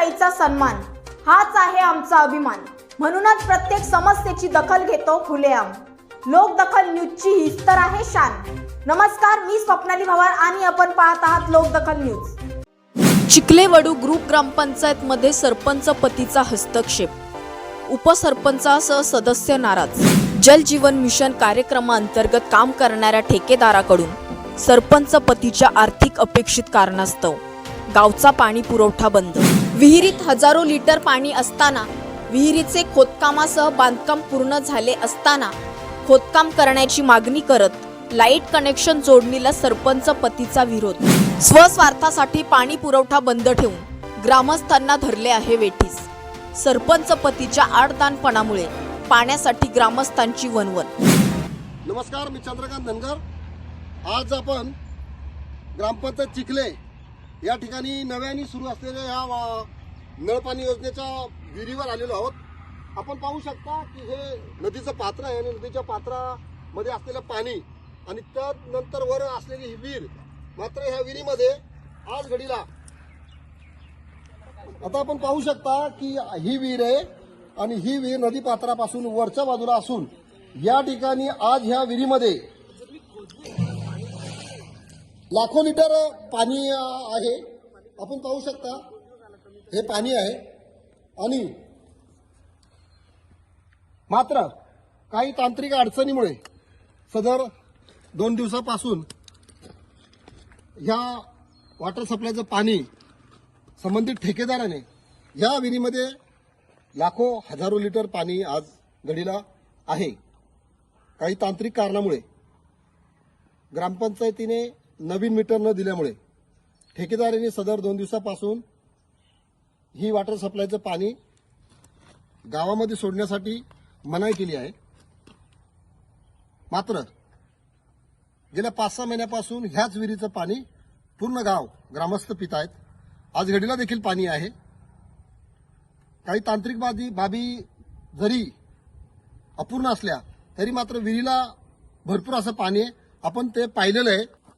संविधान लोकशाहीचा सन्मान. हाच आहे आमचा अभिमान. म्हणूनच प्रत्येक समस्येची दखल घेतो खुलेआम. लोकदखल न्यूजची हीच तर आहे शान. नमस्कार मी स्वप्नाली भवार आणि आपण पाहत आहात लोकदखल न्यूज. चिखलेवडू ग्रुप ग्रामपंचायत मध्ये सरपंच पतीचा हस्तक्षेप. उपसरपंचासह सदस्य नाराज. जल जीवन मिशन कार्यक्रमाअंतर्गत काम करणाऱ्या ठेकेदाराकडून सरपंच पतीच्या आर्थिक अपेक्षित कारणास्तव. गावचा पाणी पुरवठा बंद. विहिरीत हजारो लिटर पाणी असताना विहिरीचे खोदकामासह बांधकाम पूर्ण झाले असताना खोदकाम करण्याची मागणी करत लाइट कनेक्शन जोडणीला सरपंच पतीचा विरोध. स्वस्वार्थासाठी पाणी पुरवठा बंद ठेवून ग्रामस्थांना धरले आहे वेठीस. सरपंच पतीच्या आडदानपणामुळे पाण्यासाठी ग्रामस्थांची वनवन नमस्कार मी चंद्रकांत धनगर. आज आपण ग्रामपंचायत चिखले या ठिकाणी नव्याने सुरू असलेल्या या नळपाणी योजनेच्या विहिरीवर आलेलो आहोत. आपण पाहू शकता की हे नदीचं पात्र आहे आणि नदीच्या पात्रामध्ये असलेलं पाणी आणि त्यानंतर वर असलेली ही विहीर मात्र ह्या विहिरीमध्ये आज घडीला. आता आपण पाहू शकता की ही विहीर आहे आणि ही विहीर नदी पात्रापासून वरच्या बाजूला असून या ठिकाणी आज ह्या विहिरीमध्ये लाखो लिटर पाणी आहे. आपण पाहू शकता हे पाणी आहे. आणि मात्र काही तांत्रिक अडचणीमुळे सदर दोन दिवसापासून ह्या वॉटर सप्लायचं पाणी संबंधित ठेकेदाराने या विहिरीमध्ये लाखो हजारो लिटर पाणी आज घडीला आहे. काही तांत्रिक कारणामुळे ग्रामपंचायतीने नवीन मीटर न दिल्यामुळे ठेकेदाराने सदर दोन दिवसापासून ही वॉटर सप्लायचं पाणी गावामध्ये सोडण्यासाठी मनाई केली आहे. मात्र गेल्या पाच सहा महिन्यापासून ह्याच विहिरीचं पाणी पूर्ण गाव ग्रामस्थ पित आहेत. आज घडीला देखील पाणी आहे. काही तांत्रिक बाबी बाबी जरी अपूर्ण असल्या तरी मात्र विहिरीला भरपूर असं पाणी आहे. आपण ते पाहिलेलं आहे.